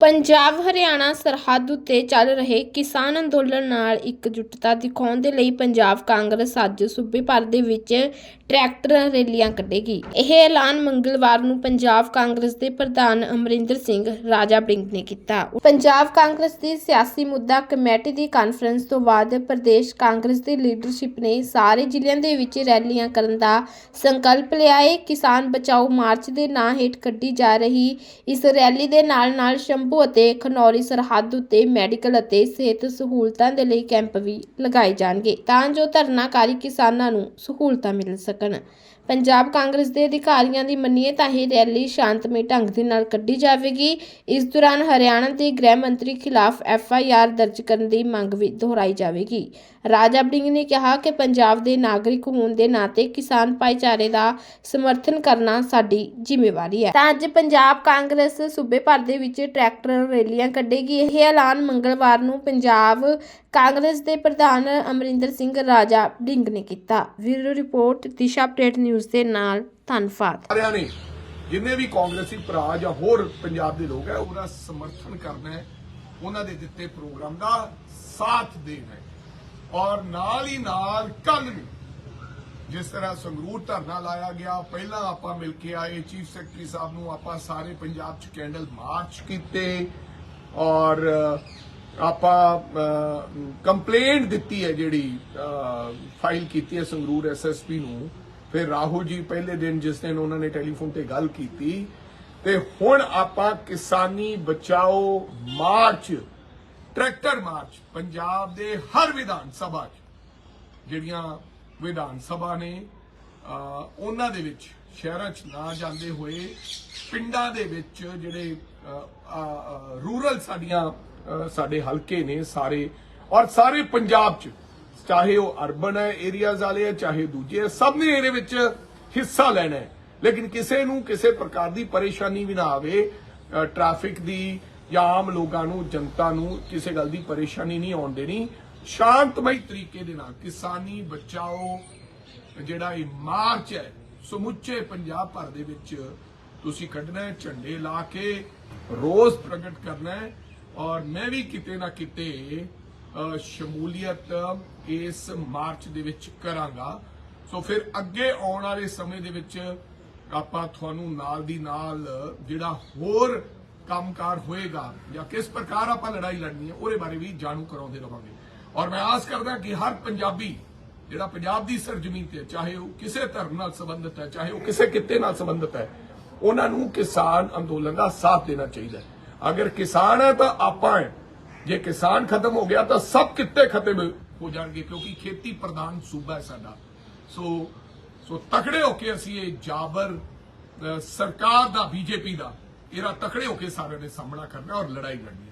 ਪੰਜਾਬ, ਹਰਿਆਣਾ, ਸਰਹੱਦ ਉੱਤੇ ਚੱਲ ਰਹੇ ਕਿਸਾਨ ਅੰਦੋਲਨ ਨਾਲ ਇਕਜੁੱਟਤਾ ਦਿਖਾਉਣ ਦੇ ਲਈ ਪੰਜਾਬ ਕਾਂਗਰਸ ਅੱਜ ਸੂਬੇ ਭਰ ਦੇ ਵਿੱਚ ਟਰੈਕਟਰ ਰੈਲੀਆਂ ਕੱਢੇਗੀ। ਇਹ ਐਲਾਨ ਮੰਗਲਵਾਰ ਨੂੰ ਪੰਜਾਬ ਕਾਂਗਰਸ ਦੇ ਪ੍ਰਧਾਨ ਅਮਰਿੰਦਰ ਸਿੰਘ ਰਾਜਾ ਬ੍ਰਿੰਕ ਨੇ ਕੀਤਾ। ਪੰਜਾਬ ਕਾਂਗਰਸ ਦੀ ਸਿਆਸੀ ਮੁੱਦਾ ਕਮੇਟੀ ਦੀ ਕਾਨਫਰੰਸ ਤੋਂ ਬਾਅਦ ਪ੍ਰਦੇਸ਼ ਕਾਂਗਰਸ ਦੀ ਲੀਡਰਸ਼ਿਪ ਨੇ ਸਾਰੇ ਜ਼ਿਲ੍ਹਿਆਂ ਦੇ ਵਿੱਚ ਰੈਲੀਆਂ ਕਰਨ ਦਾ ਸੰਕਲਪ ਲਿਆ। ਹੈ ਕਿਸਾਨ ਬਚਾਓ ਮਾਰਚ ਦੇ ਨਾਂ ਹੇਠ ਕੱਢੀ ਜਾ ਰਹੀ ਇਸ ਰੈਲੀ ਦੇ ਨਾਲ ਨਾਲ ਸ਼ੰਭੂ ਅਤੇ ਖਨੌਰੀ ਸਰਹੱਦ ਉੱਤੇ ਮੈਡੀਕਲ ਅਤੇ ਸਿਹਤ ਸਹੂਲਤਾਂ ਦੇ ਲਈ ਕੈਂਪ ਵੀ ਲਗਾਏ ਜਾਣਗੇ। ਤਾਂ ਜੋ ਧਰਨਾਕਾਰੀ ਕਿਸਾਨਾਂ ਨੂੰ ਸਹੂਲਤਾਂ ਮਿਲ ਸਕਣ। ਪੰਜਾਬ ਕਾਂਗਰਸ ਦੇ ਅਧਿਕਾਰੀਆਂ ਦੀ ਮੰਨੀਏ ਤਾਂ ਇਹ ਰੈਲੀ ਸ਼ਾਂਤਮਈ ਢੰਗ ਦੇ ਨਾਲ ਕੱਢੀ ਜਾਵੇਗੀ। ਇਸ ਦੌਰਾਨ ਹਰਿਆਣਾ ਦੇ ਗ੍ਰਹਿ ਮੰਤਰੀ ਖਿਲਾਫ ਐਫ ਆਈ ਆਰ ਦਰਜ ਕਰਨ ਦੀ ਮੰਗ ਵੀ ਦੁਹਰਾਈ ਜਾਵੇਗੀ। ਰਾਜਾ ਬੜਿੰਗ ਨੇ ਕਿਹਾ ਕਿ ਪੰਜਾਬ ਦੇ ਨਾਗਰਿਕ ਹੋਣ ਦੇ ਨਾਤੇ ਕਿਸਾਨ ਭਾਈਚਾਰੇ ਦਾ ਸਮਰਥਨ ਕਰਨਾ ਸਾਡੀ ਜ਼ਿੰਮੇਵਾਰੀ ਹੈ। ਤਾਂ ਅੱਜ ਪੰਜਾਬ ਕਾਂਗਰਸ ਸੂਬੇ ਭਰ ਦੇ ਵਿੱਚ ਟਰੈਕ ਟਰੈਕਟਰ ਰੈਲੀਆਂ ਕੱਢੇਗੀ। ਇਹ ਐਲਾਨ ਮੰਗਲਵਾਰ ਨੂੰ ਪੰਜਾਬ ਕਾਂਗਰਸ ਦੇ ਪ੍ਰਧਾਨ ਅਮਰਿੰਦਰ ਸਿੰਘ ਰਾਜਾ ਬੜਿੰਗ ਨੇ ਕੀਤਾ। Video report, Disha update news ਦੇ ਨਾਲ ਧੰਨਵਾਦ ਸਾਰਿਆਂ ਨੇ, ਜਿੰਨੇ ਵੀ ਕਾਂਗਰਸੀ ਭਰਾ ਜਾਂ ਹੋਰ ਪੰਜਾਬ ਦੇ ਲੋਕ ਹੈ ਉਹਦਾ ਸਮਰਥਨ ਕਰਨਾ ਹੈ। ਉਹਨਾਂ ਦੇ ਦਿੱਤੇ ਪ੍ਰੋਗਰਾਮ ਦਾ ਸਾਥ ਦੇਣਾ ਹੈ। ਔਰ ਨਾਲ ਹੀ ਨਾਲ ਕੱਲ ਨੂੰ ਜਿਸ ਤਰ੍ਹਾਂ ਸੰਗਰੂਰ ਧਰਨਾ ਲਾਇਆ ਗਿਆ ਪਹਿਲਾਂ ਆਪਾਂ ਮਿਲ ਕੇ ਆਏ ਚੀਫ ਸੈਕਟਰੀ ਸਾਹਿਬ ਨੂੰ ਆਪਾਂ ਸਾਰੇ ਪੰਜਾਬ 'ਚ ਕੈਂਡਲ ਮਾਰਚ ਕੀਤੇ ਔਰ ਅ, ਆਪਾਂ ਕੰਪਲੇਂਟ ਦਿੱਤੀ ਹੈ ਜਿਹੜੀ ਫਾਈਲ ਕੀਤੀ ਹੈ ਸੰਗਰੂਰ ਐਸਐਸਪੀ ਨੂੰ। ਫਿਰ ਰਾਹੁਲ ਜੀ ਪਹਿਲੇ ਦਿਨ ਜਿਸ ਦਿਨ ਉਹਨਾਂ ਨੇ ਟੈਲੀਫੋਨ ਤੇ ਗੱਲ ਕੀਤੀ ਤੇ ਹੁਣ ਆਪਾਂ ਕਿਸਾਨੀ ਬਚਾਓ ਮਾਰਚ ਟਰੈਕਟਰ ਮਾਰਚ ਪੰਜਾਬ ਦੇ ਹਰ ਵਿਧਾਨ ਸਭਾ 'ਚ ਜਿਹੜੀਆਂ ਵਿਧਾਨ ਸਭਾ ਨੇ ਉਹਨਾਂ ਦੇ ਵਿੱਚ ਸ਼ਹਿਰਾਂ 'ਚ ਨਾ ਜਾਂਦੇ ਹੋਏ ਪਿੰਡਾਂ ਦੇ ਵਿੱਚ ਜਿਹੜੇ ਰੂਰਲ ਸਾਡੀਆਂ ਸਾਡੇ ਹਲਕੇ ਨੇ ਸਾਰੇ, ਔਰ ਸਾਰੇ ਪੰਜਾਬ 'ਚ, ਚਾਹੇ ਉਹ ਅਰਬਨ ਹੈ, ਏਰੀਆਜ਼ ਵਾਲੇ ਹੈ, ਚਾਹੇ ਦੂਜੇ ਸਭ ਨੇ ਇਹਦੇ ਵਿੱਚ ਹਿੱਸਾ ਲੈਣਾ ਹੈ। ਲੇਕਿਨ ਕਿਸੇ ਨੂੰ ਕਿਸੇ ਪ੍ਰਕਾਰ ਦੀ ਪਰੇਸ਼ਾਨੀ ਵੀ ਨਾ ਆਵੇ ਟ੍ਰੈਫਿਕ ਦੀ ਜਾਂ ਆਮ ਲੋਕਾਂ ਨੂੰ, ਜਨਤਾ ਨੂੰ ਕਿਸੇ ਗੱਲ ਦੀ ਪਰੇਸ਼ਾਨੀ ਨਹੀਂ ਆਉਣ ਦੇਣੀ। ਸ਼ਾਂਤਮਈ ਤਰੀਕੇ ਦੇ ਨਾਲ ਕਿਸਾਨੀ ਬਚਾਓ, ਜਿਹੜਾ ਇਹ ਮਾਰਚ ਹੈ, ਸਮੁੱਚੇ ਪੰਜਾਬ ਭਰ ਦੇ ਵਿੱਚ ਤੁਸੀਂ ਕੱਢਣਾ ਹੈ, ਝੰਡੇ ਲਾ ਕੇ ਰੋਸ ਪ੍ਰਗਟ ਕਰਨਾ ਹੈ। ਔਰ ਮੈਂ ਵੀ ਕਿਤੇ ਨਾ ਕਿਤੇ ਸ਼ਮੂਲੀਅਤ ਇਸ ਮਾਰਚ ਦੇ ਵਿੱਚ ਕਰਾਂਗਾ। ਸੋ ਫਿਰ ਅੱਗੇ ਆਉਣ ਵਾਲੇ ਸਮੇਂ ਦੇ ਵਿੱਚ ਆਪਾਂ ਤੁਹਾਨੂੰ ਨਾਲ ਦੀ ਨਾਲ ਜਿਹੜਾ ਹੋਰ ਕੰਮਕਾਰ ਹੋਏਗਾ ਜਾਂ ਕਿਸ ਪ੍ਰਕਾਰ ਆਪਾਂ ਲੜਾਈ ਲੜਨੀ ਹੈ, ਉਹਦੇ ਬਾਰੇ ਵੀ ਜਾਣੂ ਕਰਾਉਂਦੇ ਰਵਾਂਗੇ। ਔਰ ਮੈਂ ਆਸ ਕਰਦਾ ਕਿ ਹਰ ਪੰਜਾਬੀ ਜਿਹੜਾ ਪੰਜਾਬ ਦੀ ਸਰਜ਼ਮੀਨ ਤੇ ਹੈ, ਚਾਹੇ ਉਹ ਕਿਸੇ ਧਰਮ ਨਾਲ ਸੰਬੰਧਿਤ ਹੈ ਚਾਹੇ ਉਹ ਕਿਸੇ ਕਿੱਤੇ ਨਾਲ ਸੰਬੰਧਿਤ ਹੈ ਉਹਨਾਂ ਨੂੰ ਕਿਸਾਨ ਅੰਦੋਲਨ ਦਾ ਸਾਥ ਦੇਣਾ ਚਾਹੀਦਾ ਅਗਰ ਕਿਸਾਨ ਹੈ ਤਾਂ ਆਪਾਂ ਹੈ। ਜੇ ਕਿਸਾਨ ਖਤਮ ਹੋ ਗਿਆ ਤਾਂ ਸਭ ਕਿੱਤੇ ਖਤਮ ਹੋ ਜਾਣਗੇ ਕਿਉਂਕਿ ਖੇਤੀ ਪ੍ਰਧਾਨ ਸੂਬਾ ਹੈ ਸਾਡਾ। ਸੋ ਸੋ ਤਕੜੇ ਹੋ ਕੇ ਅਸੀਂ ਇਹ ਜਾਬਰ ਸਰਕਾਰ ਦਾ ਬੀਜੇਪੀ ਦਾ ਇਹਦਾ ਤਕੜੇ ਹੋ ਕੇ ਸਾਰਿਆਂ ਨੇ ਸਾਹਮਣਾ ਕਰਨਾ ਔਰ ਲੜਾਈ ਲੜਨੀ